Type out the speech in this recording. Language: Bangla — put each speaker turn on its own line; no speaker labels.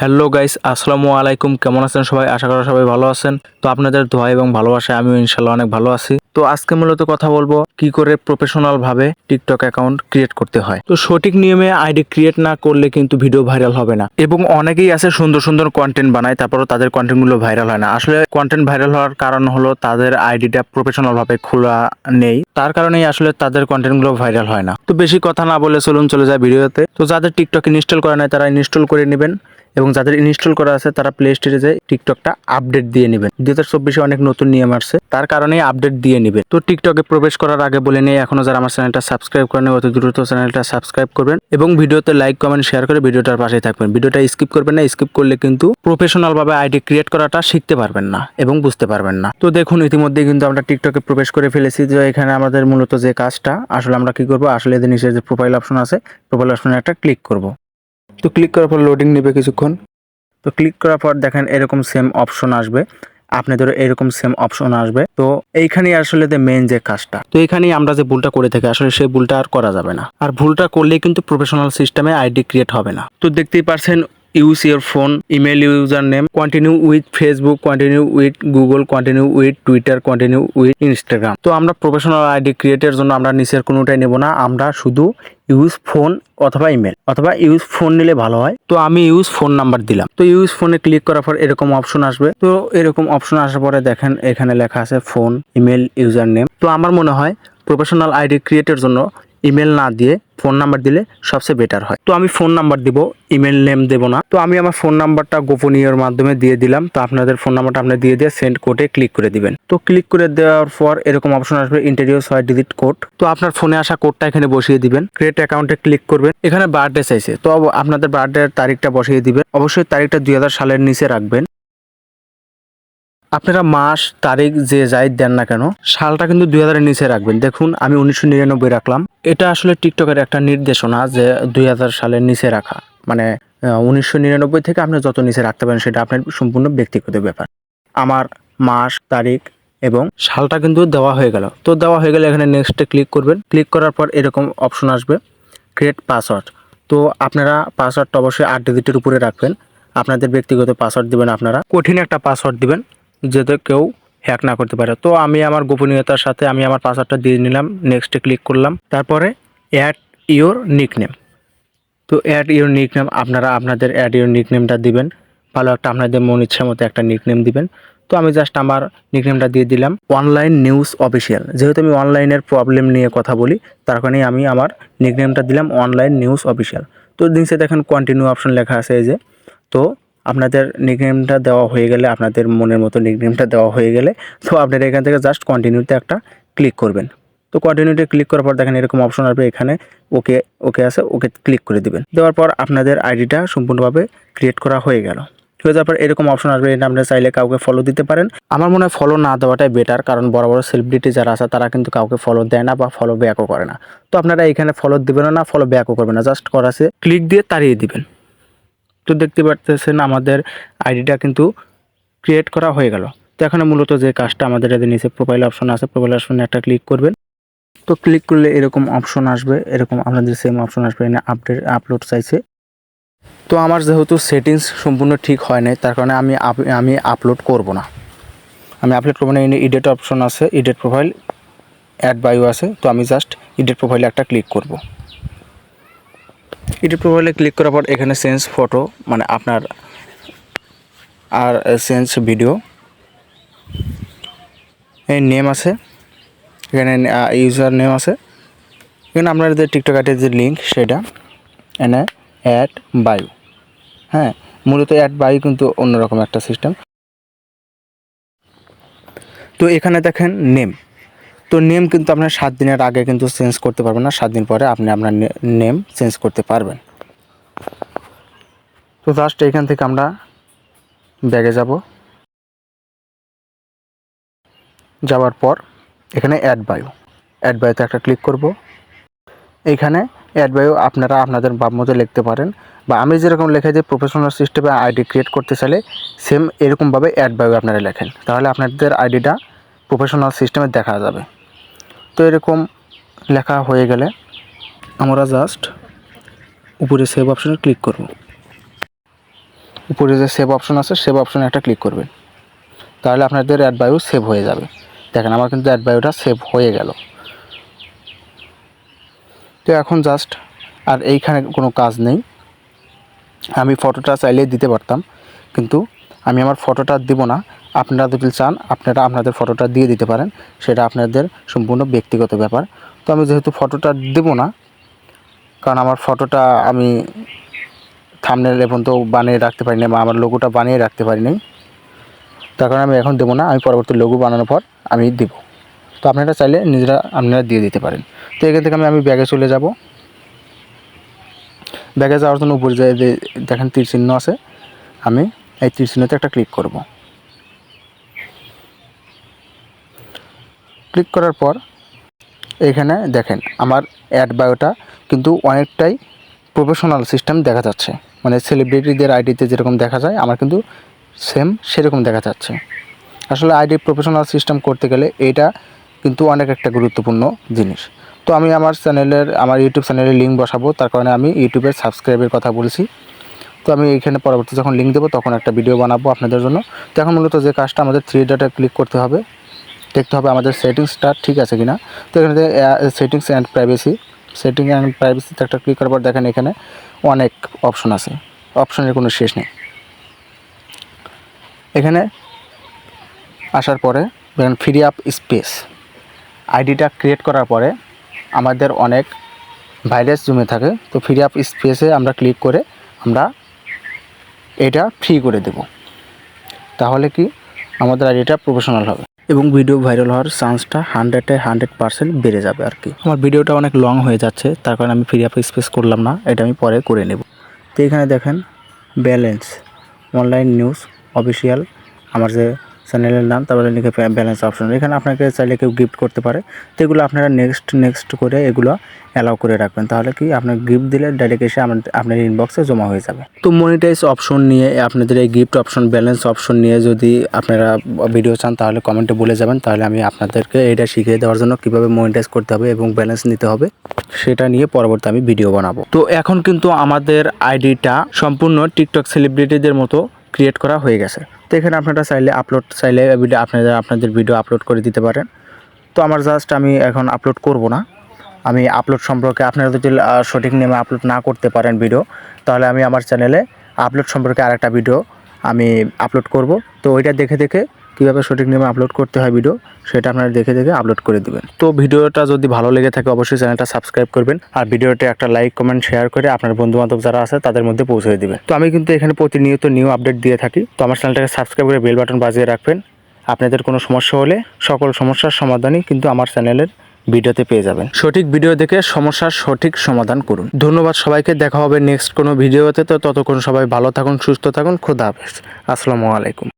হ্যালো গাইস, আসসালামু আলাইকুম। কেমন আছেন সবাই? আশা করা সবাই ভালো আছেন। তো আপনাদের দোয়া এবং ভালোবাসায় আমিও ইনশাল্লাহ অনেক ভালো আছি। তো আজকে মূলত কথা বলব, কি করে প্রফেশনাল ভাবে টিকটক অ্যাকাউন্ট ক্রিয়েট করতে হয়। তো সঠিক নিয়মে আইডি ক্রিয়েট না করলে কিন্তু ভিডিও ভাইরাল হবে না। এবং অনেকেই আছে সুন্দর সুন্দর কন্টেন্ট বানায়, তারপরও তাদের কন্টেন্টগুলো ভাইরাল হয় না। আসলে কন্টেন্ট ভাইরাল হওয়ার কারণ হলো তাদের আইডিটা প্রফেশনাল ভাবে খোলা নেই। তার কারণেই আসলে তাদের কন্টেন্টগুলো ভাইরাল হয় না। তো বেশি কথা না বলে চলুন চলে যায় ভিডিওতে। তো যাদের টিকটক ইনস্টল করা নাই, তারা ইনস্টল করে নেবেন। এবং যাদের ইনস্টল করা আছে, তারা প্লে স্টোরে যে টিকটকটা আপডেট দিয়ে নেবেন। দুই হাজার চব্বিশে অনেক নতুন নিয়ম আসছে, তার কারণে আপডেট দিয়ে নেবেন। তো টিকটকে প্রবেশ করার আগে বলে নিয়ে এখনও যারা আমার চ্যানেলটা সাবস্ক্রাইব করেন অতি দ্রুত চ্যানেলটা সাবস্ক্রাইব করবেন এবং ভিডিওতে লাইক, কমেন্ট, শেয়ার করে ভিডিওটার পাশে থাকবেন। ভিডিওটা স্কিপ করবেন না, স্কিপ করলে কিন্তু প্রফেশনাল ভাবে আইডি ক্রিয়েট করাটা শিখতে পারবেন না এবং বুঝতে পারবেন না। তো দেখুন ইতিমধ্যে কিন্তু আমরা টিকটকে প্রবেশ করে ফেলেছি যে এখানে আমাদের মূলত যে কাজটা, আসলে আমরা কি করব? আসলে এদের নিচে যে প্রোফাইল অপশন আছে প্রোফাইল অপশনে একটা ক্লিক করব। তো ক্লিক করার পর লোডিং নেবে কিছুক্ষণ। তো ক্লিক করার পর দেখেন এরকম সেম অপশন আসবে। আপনাদেরও এরকম সেম অপশন আসবে। তো এইখানেই আসলে মেন যে কাজটা। তো এইখানেই আমরা যে ভুলটা করে থাকি, আসলে সেই ভুলটা আর করা যাবে না। আর ভুলটা করলেই কিন্তু প্রফেশনাল সিস্টেমে আইডি ক্রিয়েট হবে না। তো দেখতেই পারছেন use your phone email user name continue with Facebook continue with Google continue with Twitter continue with Instagram তো আমরা প্রফেশনাল আইডি ক্রিয়েটের জন্য আমরা নিচের কোনোটাই নেব না, আমরা শুধু ইউজ ফোন অথবা ইমেল অথবা ইউজ ফোন নিলে ভালো হয়। তো আমি ইউজ ফোন নাম্বার দিলাম। তো ইউজ ফোনে ক্লিক করার পর এরকম অপশন আসবে। তো এরকম অপশন আসার পরে দেখেন, এখানে লেখা আছে ফোন ইমেল ইউজার নেম তো আমার মনে হয় প্রফেশনাল আইডি ক্রিয়েটের জন্য ইমেল না দিয়ে ফোন নাম্বার দিলে সবচেয়ে বেটার হয়। তো আমি ফোন নাম্বার দিব ইমেল নেম দেব না। তো আমি আমার ফোন নাম্বারটা গোপনীয়র মাধ্যমে দিয়ে দিলাম। তো আপনাদের ফোন নাম্বারটা আপনি দিয়ে দিয়ে সেন্ড কোডে ক্লিক করে দিবেন। তো ক্লিক করে দেওয়ার পর এরকম অপশন আসবে ইন্টারভিউ ছয় ডিজিট কোড তো আপনার ফোনে আসা কোডটা এখানে বসিয়ে দিবেন। ক্রিয়েট অ্যাকাউন্টে ক্লিক করবেন। এখানে বার্থডে চাইছে। তো আপনাদের বার্থডে তারিখটা বসিয়ে দিবেন। অবশ্যই তারিখটা দুই হাজার সালের নিচে রাখবেন। আপনারা মাস, তারিখ যে যাই দেন না কেন, সালটা কিন্তু দুই হাজারের নিচে রাখবেন। দেখুন, আমি উনিশশো নিরানব্বই রাখলাম। এটা আসলে টিকটকের একটা নির্দেশনা যে দুই হাজার সালের নিচে রাখা। মানে উনিশশো নিরানব্বই থেকে আপনি যত নিচে রাখতে পারেন, সেটা আপনার সম্পূর্ণ ব্যক্তিগত ব্যাপার। আমার মাস, তারিখ এবং সালটা কিন্তু দেওয়া হয়ে গেল। তো দেওয়া হয়ে গেলে এখানে নেক্সটে ক্লিক করবেন। ক্লিক করার পর এরকম অপশন আসবে ক্রিয়েট পাসওয়ার্ড তো আপনারা পাসওয়ার্ডটা অবশ্যই আট ডিজিটের উপরে রাখবেন। আপনাদের ব্যক্তিগত পাসওয়ার্ড দিবেন আপনারা। কঠিন একটা পাসওয়ার্ড দিবেন। যাতে কেউ হ্যাক না করতে পারে। তো আমি আমার গোপনীয়তার সাথে আমি আমার পাসওয়ার্ডটা দিয়ে নিলাম নেক্সটে ক্লিক করলাম। তারপরে অ্যাড ইওর নিকনেম তো অ্যাড ইওর নিকনেম আপনারা আপনাদের অ্যাড ইওর নিকনেমটা দিবেন। ভালো একটা আপনাদের মন ইচ্ছা মতো একটা নিকনেম দিবেন। তো আমি জাস্ট আমার নিকনেমটা দিয়ে দিলাম অনলাইন নিউজ অফিসিয়াল যেহেতু আমি অনলাইনের প্রবলেম নিয়ে কথা বলি, তার কারণেই আমি আমার নিকনেমটা দিলাম অনলাইন নিউজ অফিসিয়াল তো নিচে দেখেন কন্টিনিউ অপশন লেখা আছে এই যে। তো আপনাদের নিকনেমটা দেওয়া হয়ে গেলে, আপনাদের মনের মতো নিকনেমটা দেওয়া হয়ে গেলে, তো আপনারা এখান থেকে জাস্ট কন্টিনিউতে একটা ক্লিক করবেন। তো কন্টিনিউতে ক্লিক করার পর দেখেন এরকম অপশন আসবে এখানে ওকে ওকে আছে ওকে ক্লিক করে দিবেন। দেওয়ার পর আপনাদের আইডিটা সম্পূর্ণভাবে ক্রিয়েট করা হয়ে গেল। হয়ে যাওয়ার পর এরকম অপশন আসবে, এটা আপনারা চাইলে কাউকে ফলো দিতে পারেন। আমার মনে হয় ফলো না দেওয়াটাই বেটার কারণ বড় বড় সেলিব্রিটি যারা আছে, তারা কিন্তু কাউকে ফলো দেয় না বা ফলো ব্যাকও করে না। তো আপনারা এখানে ফলো দিবেন না ফলো ব্যাকও করবেন না জাস্ট করা আছে ক্লিক দিয়ে তাড়িয়ে দিবেন। তো দেখতে পারতেছেন আমাদের আইডিটা কিন্তু ক্রিয়েট করা হয়ে গেল। তো এখানে মূলত যে কাজটা আমাদের এদের নিচে প্রোফাইল অপশন আছে প্রোফাইল অপশনে একটা ক্লিক করবেন। তো ক্লিক করলে এরকম অপশন আসবে, এরকম আপনাদের সেম অপশন আসবে এখানে আপডেট আপলোড চাইছে। তো আমার যেহেতু সেটিংস সম্পূর্ণ ঠিক হয় নাই, তার কারণে আমি আমি আপলোড করব না। আমি আপলোড করব না এখানে ইডেট অপশন আছে ইডিট প্রোফাইল অ্যাড বায়ু আছে, তো আমি জাস্ট ইডেট প্রোফাইলে একটা ক্লিক করব। ইডিট প্রোফাইলে ক্লিক করার পর এখানে সেন্স ফটো মানে আপনার আর সেন্স ভিডিও এই নেম আছে, এখানে ইউজার নেম আছে। এখানে আপনাদের টিকটক আইটের যে লিঙ্ক সেটা এনে অ্যাড বায়ু হ্যাঁ মূলত অ্যাড বায়ু কিন্তু অন্যরকম একটা সিস্টেম তো এখানে দেখেন নেম তো নেম কিন্তু আপনার সাত দিনের আগে কিন্তু চেঞ্জ করতে পারবেন না। সাত দিন পরে আপনি আপনার নেম চেঞ্জ করতে পারবেন। তো জাস্ট এখান থেকে আমরা ব্যাগে যাব। যাওয়ার পর এখানে অ্যাড বায়ু অ্যাড বায়ুতে একটা ক্লিক করব। এইখানে অ্যাড বায়ু আপনারা আপনাদের বাপ মতো লিখতে পারেন বা আমি যেরকম লেখা যে প্রফেশনাল সিস্টেমে আইডি ক্রিয়েট করতে চাইলে সেম এরকমভাবে অ্যাড বায়ু আপনারা লেখেন। তাহলে আপনাদের আইডিটা প্রফেশনাল সিস্টেমে দেখা যাবে। তো এরকম লেখা হয়ে গেলে আমরা জাস্ট উপরে সেভ অপশনে ক্লিক করব। উপরে যে সেভ অপশন আছে সেভ অপশনে একটা ক্লিক করবেন। তাহলে আপনাদের অ্যাড বায়ু সেভ হয়ে যাবে। দেখেন আমার কিন্তু অ্যাড বায়ুটা সেভ হয়ে গেল। তো এখন জাস্ট আর এইখানে কোনো কাজ নেই। আমি ফটোটা চাইলে দিতে পারতাম, কিন্তু আমি আমার ফটোটা দিব না। আপনারা যদি চান, আপনারা আপনাদের ফটোটা দিয়ে দিতে পারেন। সেটা আপনাদের সম্পূর্ণ ব্যক্তিগত ব্যাপার। তো আমি যেহেতু ফটোটা দেব না, কারণ আমার ফটোটা আমি থামনেল এখন তো বানিয়ে রাখতে পারিনি বা আমার লোগোটা বানিয়ে রাখতে পারিনি। তার কারণে আমি এখন দেবো না, আমি পরবর্তী লোগো বানানোর পর আমি দেব। তো আপনারা চাইলে নিজেরা আপনারা দিয়ে দিতে পারেন। তো এখান থেকে আমি আমি ব্যাগে চলে যাব। ব্যাগে যাওয়ার জন্য উপরে যে দেখেন তীর চিহ্ন আছে। আমি এই তীর চিহ্নতে একটা ক্লিক করব। ক্লিক করার পর এখানে দেখেন আমার অ্যাড বায়োটা কিন্তু অনেকটাই প্রফেশনাল সিস্টেম দেখা যাচ্ছে। মানে সেলিব্রিটিদের আইডিতে যেরকম দেখা যায়, আমার কিন্তু সেম সেরকম দেখা যাচ্ছে। আসলে আইডি প্রফেশনাল সিস্টেম করতে গেলে এটা কিন্তু অনেক একটা গুরুত্বপূর্ণ জিনিস। তো আমি আমার চ্যানেলের আমার ইউটিউব চ্যানেলের লিঙ্ক বসাবো, তার কারণে আমি ইউটিউবের সাবস্ক্রাইবের কথা বলছি। তো আমি এখানে পরবর্তী যখন লিঙ্ক দেবো, তখন একটা ভিডিও বানাবো আপনাদের জন্য। তো এখন মূলত যে কাজটা আমাদের থ্রি ডাটা ক্লিক করতে হবে, দেখতে হবে আমাদের সেটিংসটা ঠিক আছে কিনা। তো এখানে settings and privacy setting and প্রাইভেসিতে একটা ক্লিক করার পর দেখেন এখানে অনেক অপশন আছে। অপশনের কোনো শেষ নেই। এখানে আসার পরে দেখেন ফ্রি আপ স্পেস আইডিটা ক্রিয়েট করার পরে আমাদের অনেক ভাইরাস জমে থাকে। তো ফ্রি আপ স্পেসে আমরা ক্লিক করে আমরা এটা ফ্রি করে দেব। তাহলে কি আমাদের আইডিটা প্রফেশনাল হবে। এবং ভিডিও ভাইরাল হওয়ার চান্সটা হান্ড্রেডে হান্ড্রেড পার্সেন্ট বেড়ে যাবে আর কি। আমার ভিডিওটা অনেক লং হয়ে যাচ্ছে, তার কারণে আমি ফ্রি আপ স্পেস করলাম না, এটা আমি পরে করে নেব। তো এখানে দেখেন ব্যালেন্স অনলাইন নিউজ অফিসিয়াল আমার যে চ্যানেলের নাম, তারপরে লিখে ব্যালেন্স অপশন এখানে আপনাকে চাইলে কেউ গিফট করতে পারে। তো এগুলো আপনারা নেক্সট নেক্সট করে এগুলো অ্যালাউ করে রাখবেন। তাহলে কি আপনার গিফট দিলে ডাইরেক্ট এসে আপনার ইনবক্সে জমা হয়ে যাবে। তো মনিটাইজ অপশন নিয়ে, আপনাদের এই গিফট অপশন ব্যালেন্স অপশন নিয়ে যদি আপনারা ভিডিও চান, তাহলে কমেন্টে বলে যাবেন। তাহলে আমি আপনাদেরকে এটা শিখিয়ে দেওয়ার জন্য কীভাবে মনিটাইজ করতে হবে এবং ব্যালেন্স নিতে হবে, সেটা নিয়ে পরবর্তী আমি ভিডিও বানাবো। তো এখন কিন্তু আমাদের আইডিটা সম্পূর্ণ টিকটক সেলিব্রিটিদের মতো ক্রিয়েট করা হয়ে গেছে। তো এখানে আপনারা চাইলে আপলোড চাইলে ভিডিও আপনারা আপনাদের ভিডিও আপলোড করে দিতে পারেন। তো আমার জাস্ট আমি এখন আপলোড করব না। আমি আপলোড সম্পর্কে আপনারা যদি সঠিক নেমে আপলোড না করতে পারেন ভিডিও তাহলে আমি আমার চ্যানেলে আপলোড সম্পর্কে আরেকটা ভিডিও আমি আপলোড করব। তো ওইটা দেখে দেখে কীভাবে সঠিক নিয়মে আপলোড করতে হয় ভিডিও সেটা আপনারা দেখে দেখে আপলোড করে দেবেন। তো ভিডিওটা যদি ভালো লেগে থাকে অবশ্যই চ্যানেলটা সাবস্ক্রাইব করবেন আর ভিডিওটা একটা লাইক কমেন্ট শেয়ার করে আপনার বন্ধু বান্ধব যারা আছে তাদের মধ্যে পৌঁছে দিবেন। তো আমি কিন্তু এখানে প্রতিনিয়ত নিউ আপডেট দিয়ে থাকি। তো আমার চ্যানেলটাকে সাবস্ক্রাইব করে বেল বাটন বাজিয়ে রাখবেন। আপনাদের কোনো সমস্যা হলে সকল সমস্যার সমাধানই কিন্তু আমার চ্যানেলের ভিডিওতে পেয়ে যাবেন। সঠিক ভিডিও দেখে সমস্যার সঠিক সমাধান করুন। ধন্যবাদ সবাইকে। দেখা হবে নেক্সট কোনো ভিডিওতে। তো ততক্ষণ সবাই ভালো থাকুন, সুস্থ থাকুন। খোদা হাফেজ। আসসালামু আলাইকুম।